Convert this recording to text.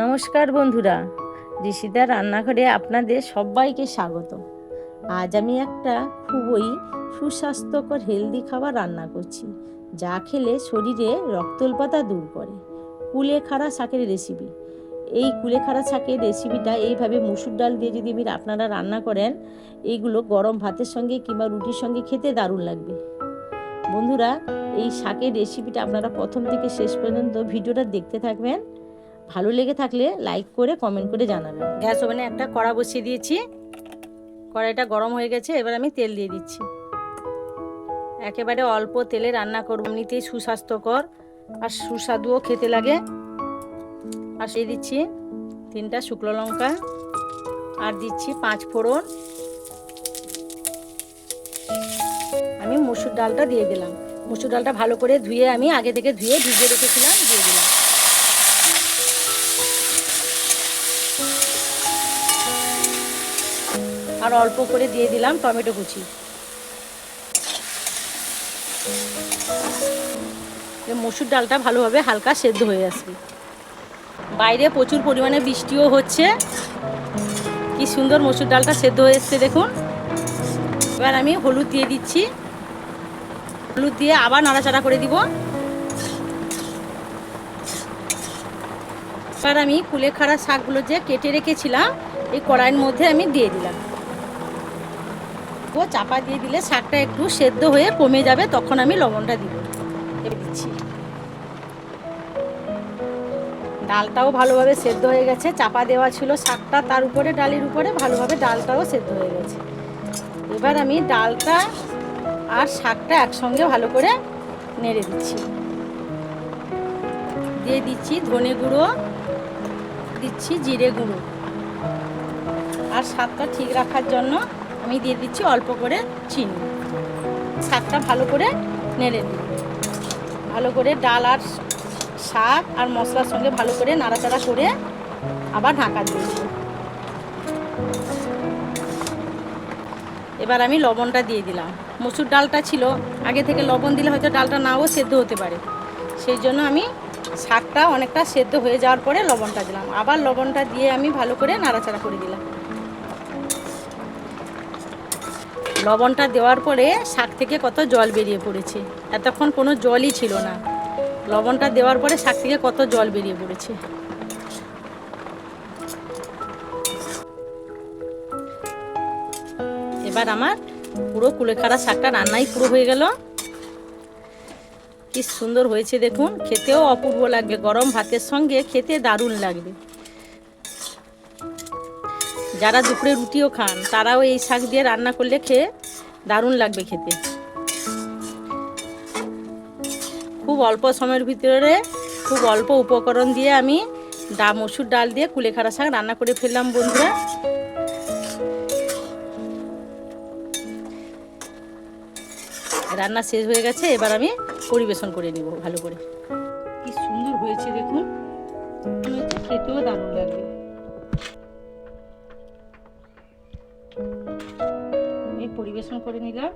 নমস্কার বন্ধুরা ঋষিদার রান্নাঘরে আপনাদের সবাইকে স্বাগত। আজ আমি একটা খুবই সুস্বাস্থ্যকর হেলদি খাবার রান্না করছি, যা খেলে শরীরে রক্তল্পতা দূর করে। কুলেখাড়া শাকের রেসিপি এই কুলেখাড়া শাকের রেসিপিটা এইভাবে মুসুর ডাল দিয়ে যদি আপনারা রান্না করেন, এইগুলো গরম ভাতের সঙ্গে কিংবা রুটির সঙ্গে খেতে দারুণ লাগবে। বন্ধুরা, এই শাকের রেসিপিটা আপনারা প্রথম থেকে শেষ পর্যন্ত ভিডিওটা দেখতে থাকবেন। ভালো লেগে থাকলে লাইক করে কমেন্ট করে জানাবেন। গ্যাস ওভেনে একটা কড়া বসিয়ে দিয়েছি। কড়াইটা গরম হয়ে গেছে, এবার আমি তেল দিয়ে দিচ্ছি। একেবারে অল্প তেলে রান্না করব, এমনিতেই সুস্বাস্থ্যকর আর সুস্বাদুও খেতে লাগে। আর সেই দিচ্ছি তিনটা শুকনো লঙ্কা, আর দিচ্ছি পাঁচ ফোড়ন। আমি মুসুর ডালটা দিয়ে দিলাম। মুসুর ডালটা ভালো করে ধুয়ে আমি আগে থেকে ধুয়ে ভিজিয়ে রেখেছিলাম, দিয়ে দিলাম। আর অল্প করে দিয়ে দিলাম টমেটো কুচি। মসুর ডালটা ভালোভাবে হালকা সেদ্ধ হয়ে আসবে। বাইরে প্রচুর পরিমাণে বৃষ্টিও হচ্ছে। কি সুন্দর মসুর ডালটা সেদ্ধ হয়ে এসছে, দেখুন। এবার আমি হলুদ দিয়ে দিচ্ছি। হলুদ দিয়ে আবার নাড়াচাড়া করে দিব। এবার আমি কুলেখাড়া শাকগুলো যে কেটে রেখেছিলাম, এই কড়াইয়ের মধ্যে আমি দিয়ে দিলাম। চাপা দিয়ে দিলে শাকটা একটু সেদ্ধ হয়ে কমে যাবে, তখন আমি লবণটা দিব। দিচ্ছি। ডালটাও ভালোভাবে সেদ্ধ হয়ে গেছে, চাপা দেওয়া ছিল শাকটা তার উপরে, ডালের উপরে, ভালোভাবে ডালটাও সেদ্ধ হয়ে গেছে। এবার আমি ডালটা আর শাকটা একসঙ্গে ভালো করে নেড়ে দিচ্ছি। দিয়ে দিচ্ছি ধনে গুঁড়ো, দিচ্ছি জিরে গুঁড়ো। আর স্বাদটা ঠিক রাখার জন্য আমি দিয়ে দিচ্ছি অল্প করে চিনি। শাকটা ভালো করে নেড়ে দিই। ভালো করে ডাল আর শাক আর মশলার সঙ্গে ভালো করে নাড়াচাড়া করে আবার ঢাকা দিয়ে দেবো এবার আমি লবণটা দিয়ে দিলাম। মসুর ডালটা ছিল, আগে থেকে লবণ দিলে হয়তো ডালটা নাও সেদ্ধ হতে পারে। সেই জন্য আমি শাকটা অনেকটা সেদ্ধ হয়ে যাওয়ার পরে লবণটা দিলাম। আবার লবণটা দিয়ে আমি ভালো করে নাড়াচাড়া করে দিলাম। লবণটা দেওয়ার পরে শাক থেকে কত জল বেরিয়ে পড়েছে। এতক্ষণ কোনো জলই ছিল না। লবণটা দেওয়ার পরে শাক থেকে কত জল বেরিয়ে পড়েছে। এবার আমার পুরো কুলেখাড়া শাকটা রান্নাই পুরো হয়ে গেল। কি সুন্দর হয়েছে দেখুন। খেতেও অপূর্ব লাগবে। গরম ভাতের সঙ্গে খেতে দারুণ লাগবে। যারা দুপুরে রুটিও খান, তারাও এই শাক দিয়ে রান্না করলে খেয়ে দারুণ লাগবে খেতে। খুব অল্প সময়ের ভিতরে খুব অল্প উপকরণ দিয়ে আমি ডা মসুর ডাল দিয়ে কুলেখাড়া শাক রান্না করে ফেললাম বন্ধুরা। রান্না শেষ হয়ে গেছে, এবার আমি পরিবেশন করে নিব ভালো করে। কি সুন্দর হয়েছে দেখুন। খেতেও দারুণ করে নিলাম।